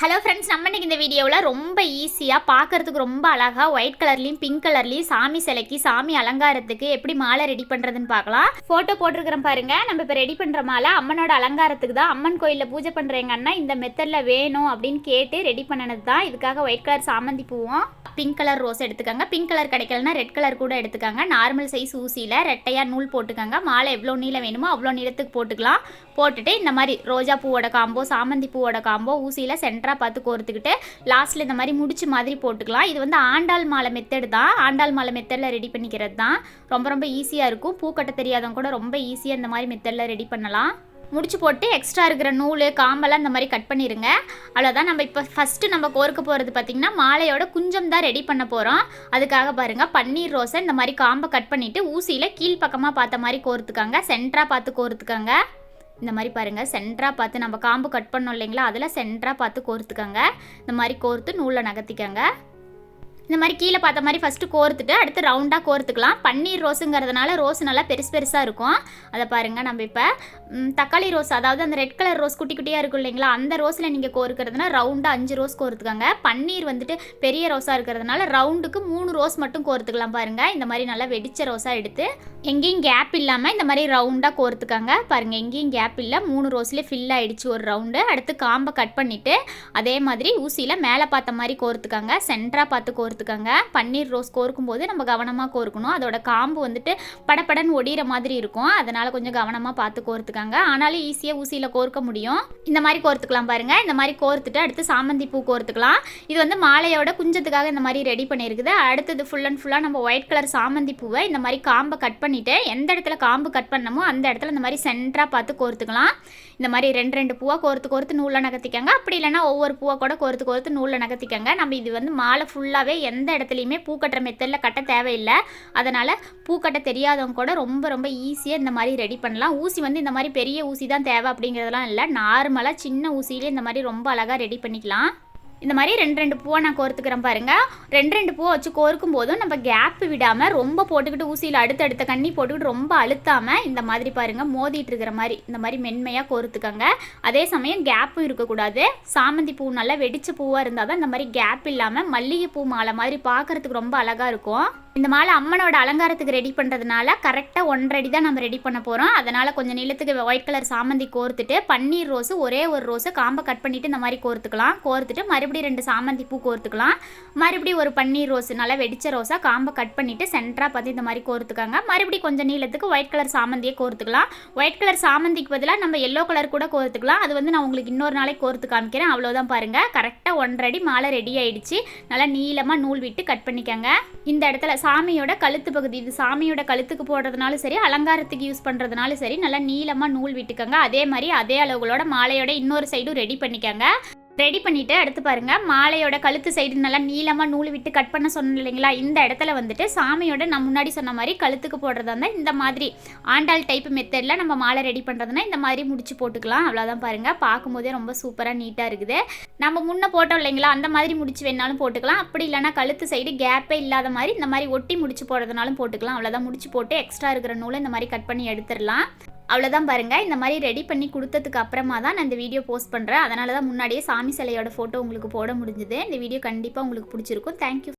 Hello friends நம்ம இன்றைக்கி இந்த வீடியோவில் ரொம்ப ஈஸியாக பார்க்குறதுக்கு ரொம்ப அழகாக ஒயிட் கலர்லையும் பிங்க் கலர்லையும் சாமி சிலைக்கு சாமி அலங்காரத்துக்கு எப்படி மாலை ரெடி பண்ணுறதுன்னு பார்க்கலாம். ஃபோட்டோ போட்டிருக்கிறோம் பாருங்க. நம்ம இப்போ ரெடி பண்ணுற மாலை அம்மனோட அலங்காரத்துக்கு தான். அம்மன் கோயிலில் பூஜை பண்ணுற அண்ணா இந்த மெத்தடில் வேணும் அப்படின்னு கேட்டு ரெடி பண்ணனது தான் இதுக்காக ஒயிட் கலர் சாமந்தி பூவும். பிங்க் கலர் ரோஸ் எடுத்துக்கோங்க. பிங்க் கலர் கிடைக்கலனா ரெட் கலர் கூட எடுத்துக்கோங்க. நார்மல் சைஸ் ஊசியில் ரெட்டையாக நூல் போட்டுக்கோங்க. மாலை எவ்வளோ நீளம் வேணுமோ அவ்வளோ நீளத்துக்கு போட்டுக்கலாம். போட்டுட்டு இந்த மாதிரி ரோஜா பூவோட காம்போ சாமந்தி பூவோட காம்போ ஊசியில் சென்டராக பார்த்து கோர்த்துக்கிட்டு லாஸ்ட்டில் இந்த மாதிரி முடிச்சு மாதிரி போட்டுக்கலாம். இது வந்து ஆண்டாள் மாலை மெத்தடு தான். ஆண்டாள் மாலை மெத்தடில் ரெடி பண்ணிக்கிறது தான். ரொம்ப ரொம்ப ஈஸியாக இருக்கும். பூ கட்ட தெரியாதவங்க கூட ரொம்ப ஈஸியாக இந்த மாதிரி மெத்தடில் ரெடி பண்ணலாம். முடிச்சு போட்டு எக்ஸ்ட்ரா இருக்கிற நூல் காம்பெல்லாம் இந்த மாதிரி கட் பண்ணிடுங்க அவ்வளோதான் நம்ம இப்போ ஃபஸ்ட்டு நம்ம கோர்க்க போகிறது பார்த்திங்கன்னா மாலையோட குஞ்சம் தான் ரெடி பண்ண போகிறோம் அதுக்காக பாருங்கள் பன்னீர் ரோஸை இந்த மாதிரி காம்பை கட் பண்ணிவிட்டு ஊசியில் கீழ்ப்பக்கமாக பார்த்த மாதிரி கோர்த்துக்காங்க. சென்டராக பார்த்து கோர்த்துக்காங்க. இந்த மாதிரி பாருங்கள் சென்டராக பார்த்து நம்ம காம்பு கட் பண்ணோம் இல்லைங்களா? அதில் சென்டராக பார்த்து கோர்த்துக்கோங்க. இந்த மாதிரி கோர்த்து நூலை நகர்த்திக்கோங்க. இந்த மாதிரி கீழே பார்த்த மாதிரி ஃபஸ்ட்டு கோர்த்துட்டு அடுத்து ரவுண்டாக கோர்த்துக்கலாம். பன்னீர் ரோஸுங்கிறதுனால ரோஸ் நல்லா பெருசு பெருசாக இருக்கும். அதை பாருங்கள் நம்ம இப்போ தக்காளி ரோஸ் அதாவது அந்த ரெட் கலர் ரோஸ் குட்டி குட்டியாக இருக்கும் இல்லைங்களா அந்த ரோஸில் நீங்கள் கோர்க்கிறதுனா ரவுண்டாக அஞ்சு ரோஸ் கோர்த்துக்கோங்க. பன்னீர் வந்துட்டு பெரிய ரோஸாக இருக்கிறதுனால ரவுண்டுக்கு மூணு ரோஸ் மட்டும் கோர்த்துக்கலாம் பாருங்கள் இந்த மாதிரி நல்லா வெடிச்ச ரோஸாக எடுத்து எங்கேயும் கேப் இல்லாமல் இந்த மாதிரி ரவுண்டாக கோர்த்துக்கோங்க. பாருங்கள் எங்கேயும் கேப் இல்லை. மூணு ரோஸ்லேயே ஃபில் ஆகிடுச்சு ஒரு ரவுண்டு அடுத்து காம்பை கட் பண்ணிவிட்டு அதே மாதிரி ஊசியில் மேலே பார்த்த மாதிரி கோர்த்துக்கோங்க. சென்டராக பார்த்து கோர்த்து கோர்த்துக்கோங்க பன்னீர் ரோஸ் கோர்க்கும் போது நம்ம கவனமாக கோர்க்கணும். அதோட காம்பு வந்துட்டு படப்படன்னு ஒடிகிற மாதிரி இருக்கும். அதனால் கொஞ்சம் கவனமாக பார்த்து கோர்த்துக்கோங்க. ஆனாலும் ஈஸியாக ஊசியில் கோர்க்க முடியும். இந்த மாதிரி கோர்த்துக்கலாம் பாருங்கள் இந்த மாதிரி கோர்த்துட்டு அடுத்து சாமந்தி பூ கோர்த்துக்கலாம். இது வந்து மாலையோட குஞ்சத்துக்காக இந்த மாதிரி ரெடி பண்ணியிருக்குது அடுத்தது ஃபுல் அண்ட் ஃபுல்லாக நம்ம ஒயிட் கலர் சாமந்தி பூவை இந்த மாதிரி காம்பை கட் பண்ணிவிட்டு எந்த இடத்துல காம்பு கட் பண்ணமோ அந்த இடத்துல இந்த மாதிரி சென்டராக பார்த்து கோர்த்துக்கலாம். இந்த மாதிரி ரெண்டு ரெண்டு பூவாக கோர்த்து கோர்த்து நூலில் நகர்த்திக்கங்க. அப்படி இல்லைன்னா ஒவ்வொரு பூவாக கூட கோர்த்து கோர்த்து நூலில் நகர்த்திக்கங்க. நம்ம இது வந்து மாலை ஃபுல்லாகவே எந்த இடத்துலையுமே பூ கட்டுற மெத்தடில் கட்ட தேவையில்லை. அதனால் பூ கட்ட தெரியாதவங்க கூட ரொம்ப ரொம்ப ஈஸியாக இந்த மாதிரி ரெடி பண்ணலாம். ஊசி வந்து இந்த மாதிரி பெரிய ஊசி தான் தேவை அப்படிங்கிறதெல்லாம் இல்லை. நார்மலாக சின்ன ஊசியிலே இந்த மாதிரி ரொம்ப அழகாக ரெடி பண்ணிக்கலாம். இந்த மாதிரி ரெண்டு ரெண்டு பூவை நான் கோர்த்துக்கிறேன் பாருங்கள் ரெண்டு ரெண்டு பூவை வச்சு கோர்க்கும் போதும் நம்ம கேப் விடாமல் ரொம்ப போட்டுக்கிட்டு ஊசியில் அடுத்தடுத்த கண்ணி போட்டுக்கிட்டு ரொம்ப அழுத்தாமல் இந்த மாதிரி பாருங்கள் மோதிட்டு இருக்கிற மாதிரி இந்த மாதிரி மென்மையாக கோர்த்துக்கங்க. அதே சமயம் கேப்பும் இருக்கக்கூடாது. சாமந்தி பூ நல்லா வெடிச்ச பூவாக இருந்தால் தான் இந்த மாதிரி கேப் இல்லாமல் மல்லிகை பூ மாலை மாதிரி பார்க்கறதுக்கு ரொம்ப அழகாக இருக்கும். இந்த மாலை அம்மனோட அலங்காரத்துக்கு ரெடி பண்ணுறதுனால கரெக்டாக ஒன்றடி தான் நம்ம ரெடி பண்ண போகிறோம் அதனால் கொஞ்சம் நீளத்துக்கு ஒயிட் கலர் சாமந்தி கோர்த்துட்டு பன்னீர் ரோஸு ஒரே ஒரு ரோஸை காம்பை கட் பண்ணிவிட்டு இந்த மாதிரி கோர்த்துக்கலாம். கோர்த்துட்டு மறுபடியும் ரெண்டு சாமந்தி பூ கோர்த்துக்கலாம். மறுபடியும் ஒரு பன்னீர் ரோஸ் நல்லா வெடிச்ச ரோஸாக காம்பை கட் பண்ணிவிட்டு சென்டராக பார்த்து இந்த மாதிரி கோர்த்துக்காங்க. மறுபடியும் கொஞ்சம் நீளத்துக்கு ஒயிட் கலர் சாமந்தியை கோர்த்துக்கலாம். ஒயிட் கலர் சாமந்திக்கு பதிலாக நம்ம எல்லோ கலர் கூட கோர்த்துக்கலாம். அது வந்து நான் உங்களுக்கு இன்னொரு நாளைக்கு கோர்த்து காமிக்கிறேன். அவ்வளோதான் பாருங்கள் கரெக்டாக ஒன்றரை மாலை ரெடி ஆயிடுச்சு. நல்லா நீளமாக நூல் விட்டு கட் பண்ணிக்கோங்க. இந்த இடத்துல சாமியோட கழுத்து பகுதி. இது சாமியோட கழுத்துக்கு போடுறதுனாலும் சரி அலங்காரத்துக்கு யூஸ் பண்ணுறதுனாலும் சரி நல்லா நீளமாக நூல் விட்டுக்கோங்க. அதே மாதிரி அதே அளவுகளோட மாலையோட இன்னொரு சைடும் ரெடி பண்ணிக்கோங்க. ரெடி பண்ணிவிட்டு அடுத்து பாருங்கள் மாலையோட கழுத்து சைடு நல்லா நீளமாக நூல் விட்டு கட் பண்ண சொன்னோம் இல்லைங்களா? இந்த இடத்துல வந்துட்டு சாமியோட நான் முன்னாடி சொன்ன மாதிரி கழுத்துக்கு போடுறதா இருந்தால் இந்த மாதிரி ஆண்டாள் டைப் மெத்தடில் நம்ம மாலை ரெடி பண்ணுறதுனா இந்த மாதிரி முடிச்சு போட்டுக்கலாம். அவ்வளோதான் பாருங்கள் பார்க்கும்போதே ரொம்ப சூப்பராக நீட்டாக இருக்குது. நம்ம முன்ன போட்டோம் இல்லைங்களா? அந்த மாதிரி முடிச்சு வேணாலும் போட்டுக்கலாம். அப்படி இல்லைன்னா கழுத்து சைடு கேப்பே இல்லாத மாதிரி இந்த மாதிரி ஒட்டி முடிச்சு போடுறதுனாலும் போட்டுக்கலாம். அவ்வளோதான் முடிச்சு போட்டு எக்ஸ்ட்ரா இருக்கிற நூலை இந்த மாதிரி கட் பண்ணி எடுத்துடலாம். அவ்வளோதான் பாருங்கள் இந்த மாதிரி ரெடி பண்ணி கொடுத்ததுக்கு அப்புறமா தான் நான் இந்த வீடியோ போஸ்ட் பண்ணுறேன் அதனால தான் முன்னாடியே சாமி சிலையோட ஃபோட்டோ உங்களுக்கு போட முடிஞ்சுது. இந்த வீடியோ கண்டிப்பாக உங்களுக்கு பிடிச்சிருக்கும். தேங்க்யூ